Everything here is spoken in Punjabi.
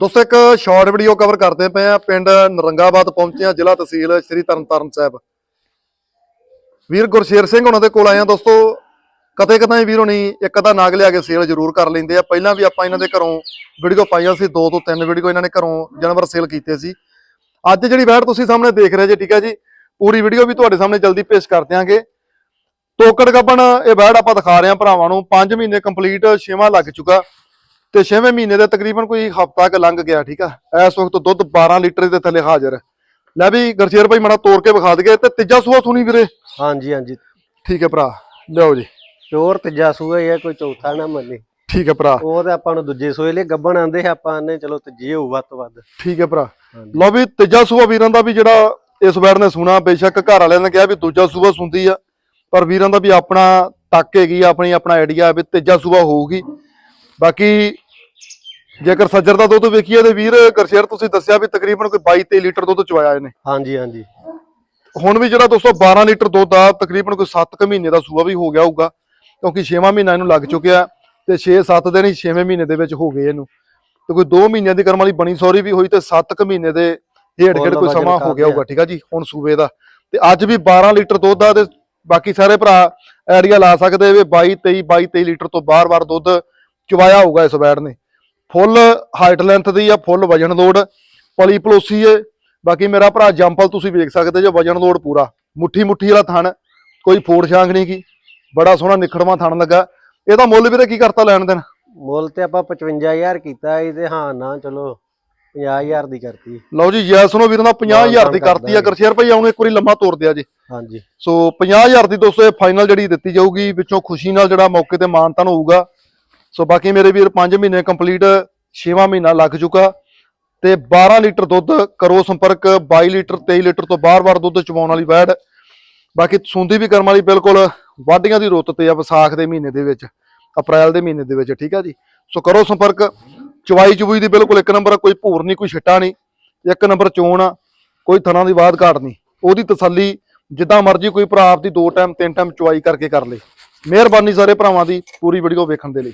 ਦੋਸਤੋ, ਇੱਕ ਸ਼ਾਰਟ ਵੀਡੀਓ ਕਵਰ ਕਰਦੇ ਪਏ ਆ ਪਿੰਡ ਨਰੰਗਾਬਾਦ ਪਹੁੰਚੇ ਆ ਜ਼ਿਲ੍ਹਾ ਤਹਿਸੀਲ ਸ੍ਰੀ ਤਰਨਤਾਰਨ ਸਾਹਿਬ। ਵੀਰ ਗੁਰਸ਼ੇਰ ਸਿੰਘ ਉਹਨਾਂ ਦੇ ਕੋਲ ਆਏ ਆ ਦੋਸਤੋ। ਕਦੇ ਕਦਾਈ ਵੀਰ ਹੋਣੀ ਇੱਕ ਅੱਧਾ ਨਾਗ ਲਿਆ ਕੇ ਸੇਲ ਜ਼ਰੂਰ ਕਰ ਲੈਂਦੇ ਆ। ਪਹਿਲਾਂ ਵੀ ਆਪਾਂ ਇਹਨਾਂ ਦੇ ਘਰੋਂ ਵੀਡੀਓ ਪਾਈਆਂ ਸੀ, ਦੋ ਤੋਂ ਤਿੰਨ ਵੀਡੀਓ ਇਹਨਾਂ ਨੇ ਘਰੋਂ ਜਾਨਵਰ ਸੇਲ ਕੀਤੇ ਸੀ। ਅੱਜ ਜਿਹੜੀ ਵੈਟ ਤੁਸੀਂ ਸਾਹਮਣੇ ਦੇਖ ਰਹੇ ਜੀ, ਠੀਕ ਹੈ ਜੀ, ਪੂਰੀ ਵੀਡੀਓ ਵੀ ਤੁਹਾਡੇ ਸਾਹਮਣੇ ਜਲਦੀ ਪੇਸ਼ ਕਰ ਦਿਆਂਗੇ। ਟੋਕੜ ਗੱਬਣ, ਇਹ ਵੈਟ ਆਪਾਂ ਦਿਖਾ ਰਹੇ ਆ ਭਰਾਵਾਂ ਨੂੰ। 5 ਮਹੀਨੇ ਕੰਪਲੀਟ ਛੇਵਾਂ ਲੱਗ ਚੁੱਕਾ। ਤੇ 6ਵੇਂ ਮਹੀਨੇ ਦੇ ਤਕਰੀਬਨ ਕੋਈ ਹਫਤਾ ਕ ਲੰਘ ਗਿਆ ਠੀਕ ਆ? ਇਸ ਵਕਤ ਦੁੱਧ 12 ਲੀਟਰ ਦੇ ਥੱਲੇ ਹਾਜ਼ਰ ਹੈ। ਲੈ ਵੀ ਗਰਸ਼ੇਰ ਭਾਈ ਮੜਾ ਤੋੜ ਕੇ ਵਿਖਾ ਦਈਏ ਤੇ ਤੀਜਾ ਸੂਆ ਸੁਣੀ ਵੀਰੇ? ਹਾਂਜੀ ਹਾਂਜੀ। ਠੀਕ ਹੈ ਭਰਾ ਲਿਓ ਜੀ। ਪਿਓਰ ਤੀਜਾ ਸੂਆ ਹੀ ਹੈ ਕੋਈ ਚੌਥਾ ਨਾ ਮੰਨੇ। ਠੀਕ ਹੈ ਭਰਾ। ਉਹ ਤੇ ਆਪਾਂ ਨੂੰ ਦੂਜੇ ਸੂਏ ਲਈ ਗੱਬਣ ਆਂਦੇ ਸੀ ਆਪਾਂ ਨੇ ਚਲੋ ਤੀਜੀ ਹੋਊ ਵੱਧ ਤੋਂ ਵੱਧ। ਠੀਕ ਹੈ ਭਰਾ। ਲਓ ਵੀ ਤੀਜਾ ਸੂਆ ਵੀਰਾਂ ਦਾ ਵੀ ਜਿਹੜਾ ਇਸ ਵੈੜ ਨੇ ਸੁਣਾ ਬੇਸ਼ੱਕ ਘਰ ਵਾਲਿਆਂ ਨੇ ਕਿਹਾ ਵੀ ਦੂਜਾ ਸੂਆ ਸੁਣਦੀ ਆ ਪਰ ਵੀਰਾਂ ਦਾ ਵੀ ਆਪਣਾ ਤੱਕ ਹੈਗੀ ਆ, ਆਪਣੀ ਆਪਣਾ ਆਈਡੀਆ ਵੀ ਤੀਜਾ ਸੂਆ ਹੋਊਗੀ। ਬਾਕੀ ਜੇਕਰ ਸੱਜਰ ਦਾ ਦੁੱਧ ਵੇਖੀਏ ਤੇ ਵੀਰ ਗਰਸ਼ੇਰ ਤੁਸੀਂ ਦੱਸਿਆ ਵੀ ਤਕਰੀਬਨ ਕੋਈ 22 23 ਲੀਟਰ ਦੁੱਧ ਚਵਾਇਆ ਇਹਨੇ ਹਾਂਜੀ ਹਾਂਜੀ। ਹੁਣ ਵੀ ਜਿਹੜਾ ਦੋਸਤੋ 12 ਲੀਟਰ ਦੁੱਧ ਆ ਤਕਰੀਬਨ ਕੋਈ 7 ਕੁ ਮਹੀਨੇ ਦਾ ਸੂਆ ਵੀ ਹੋ ਗਿਆ ਹੋਊਗਾ ਕਿਉਂਕਿ 6ਵਾਂ ਮਹੀਨਾ ਇਹਨੂੰ ਲੱਗ ਚੁੱਕਿਆ ਤੇ 6-7 ਦਿਨ ਹੀ 6ਵੇਂ ਮਹੀਨੇ ਦੇ ਵਿੱਚ ਹੋ ਗਏ ਇਹਨੂੰ। ਤੇ ਕੋਈ 2 ਮਹੀਨਿਆਂ ਦੀ ਕਰਮ ਵਾਲੀ ਬਣੀ ਸੌਰੀ ਵੀ ਹੋਈ ਤੇ 7 ਕੁ ਮਹੀਨੇ ਦੇ ਫੁੱਲ ਗੇੜ ਕੋਈ ਸਮਾਂ ਹੋ ਗਿਆ। ਹੋਊਗਾ ਠੀਕ ਆ ਜੀ ਹੁਣ ਸੂਬੇ ਦਾ। ਤੇ ਅੱਜ ਵੀ 12 ਲੀਟਰ ਦੁੱਧ ਆ ਤੇ ਬਾਕੀ ਸਾਰੇ ਭਰਾ ਆਈਡੀਆ ਲਾ ਸਕਦੇ ਵੀ 22 23 22 23 ਲੀਟਰ ਤੋਂ ਬਾਰ-ਬਾਰ ਦੁੱਧ ਚਵਾਇਆ ਹੋਊਗਾ ਇਸ ਵੈੜ ਨੇ। ਫੁੱਲ ਹਾਈਟ ਲੈਂਥ ਦੀ ਆ ਫੁੱਲ ਵਜਨ ਲੋਡ ਪਲੀ ਪਲੋਸੀ ਏ। ਬਾਕੀ ਮੇਰਾ ਭਰਾ ਜੰਪਲ ਤੁਸੀਂ ਵੇਖ ਸਕਦੇ ਜੇ ਵਜਨ ਲੋਡ ਪੂਰਾ। ਮੁੱਠੀ ਮੁੱਠੀ ਵਾਲਾ ਥਣ ਕੋਈ ਫੋੜ ਛਾਂਗ ਨਹੀਂ ਕੀ। ਬੜਾ ਸੋਹਣਾ ਨਿਖੜਵਾ ਥਣ ਲੱਗਾ। ਇਹਦਾ ਮੁੱਲ ਵੀਰੇ ਕੀ ਕਰਤਾ ਲੈਣ ਦੇਣ? ਮੁੱਲ ਤੇ ਆਪਾਂ 55000 ਕੀਤਾ ਤੇ ਹਾਂ ਨਾ ਚਲੋ 50000 ਦੀ ਕਰਤੀ। ਲਓ ਜੀ ਯੈਸ ਸੁਣੋ ਵੀਰਾਂ ਦਾ 50000 ਦੀ ਕਰਤੀ ਆ ਕਰਦਾ ਗਰਸ਼ੇਰ ਭਾਈ ਆਉਣ ਇੱਕ ਵਾਰੀ ਲੰਮਾ ਤੋੜ ਦਿਆ ਜੀ। ਹਾਂਜੀ। ਸੋ 50000 ਦੀ ਦੋਸਤੋ ਇਹ ਫਾਈਨਲ ਜਿਹੜੀ ਦਿੱਤੀ ਜਾਊਗੀ ਵਿੱਚੋਂ ਖੁਸ਼ੀ ਨਾਲ ਜਿਹੜਾ ਮੌਕੇ ਤੇ ਮਾਨਤਾਨ ਹੋਊਗਾ ਸੋ ਬਾਕੀ ਮੇਰੇ ਵੀਰ 5 ਮਹੀਨੇ ਕੰਪਲੀਟ 6ਵਾਂ ਮਹੀਨਾ ਲੱਗ ਚੁੱਕਾ ਤੇ 12 ਲੀਟਰ ਦੁੱਧ ਕਰੋ ਸੰਪਰਕ 22 ਲੀਟਰ 23 ਲੀਟਰ ਤੋਂ ਬਾਰ-ਬਾਰ ਦੁੱਧ ਚਵਾਉਣ ਵਾਲੀ ਵੈੜ। ਬਾਕੀ ਸੁੰਦੀ ਵੀ ਕਰਮ ਵਾਲੀ ਬਿਲਕੁਲ ਵਾਢੀਆਂ ਦੀ ਰੁੱਤ ਤੇ ਆ ਵਿਸਾਖ ਦੇ ਮਹੀਨੇ ਦੇ ਵਿੱਚ ਅਪ੍ਰੈਲ ਦੇ ਮਹੀਨੇ ਦੇ ਵਿੱਚ ਠੀਕ ਆ ਜੀ? ਸੋ ਕਰੋ ਸੰਪਰਕ ਚਵਾਈ ਚੁਬਈ ਦੀ ਬਿਲਕੁਲ ਇੱਕ ਨੰਬਰ ਆ, ਕੋਈ ਭੂਰ ਨਹੀਂ ਕੋਈ ਛਿੱਟਾ ਨਹੀਂ ਇੱਕ ਨੰਬਰ ਚੋਣ ਆ ਕੋਈ ਥਣਾ ਦੀ ਬਾਤ ਘਾਟ ਨਹੀਂ। ਉਹਦੀ ਤਸੱਲੀ ਜਿੱਦਾਂ ਮਰਜ਼ੀ ਕੋਈ ਭਰਾ ਆਪਦੀ ਦੋ ਟਾਈਮ ਤਿੰਨ ਟਾਈਮ ਚੁਆਈ ਕਰਕੇ ਕਰ ਲੇ। ਮਿਹਰਬਾਨੀ ਸਾਰੇ ਭਰਾਵਾਂ ਦੀ ਪੂਰੀ ਵੀਡੀਓ ਵੇਖਣ ਦੇ ਲਈ।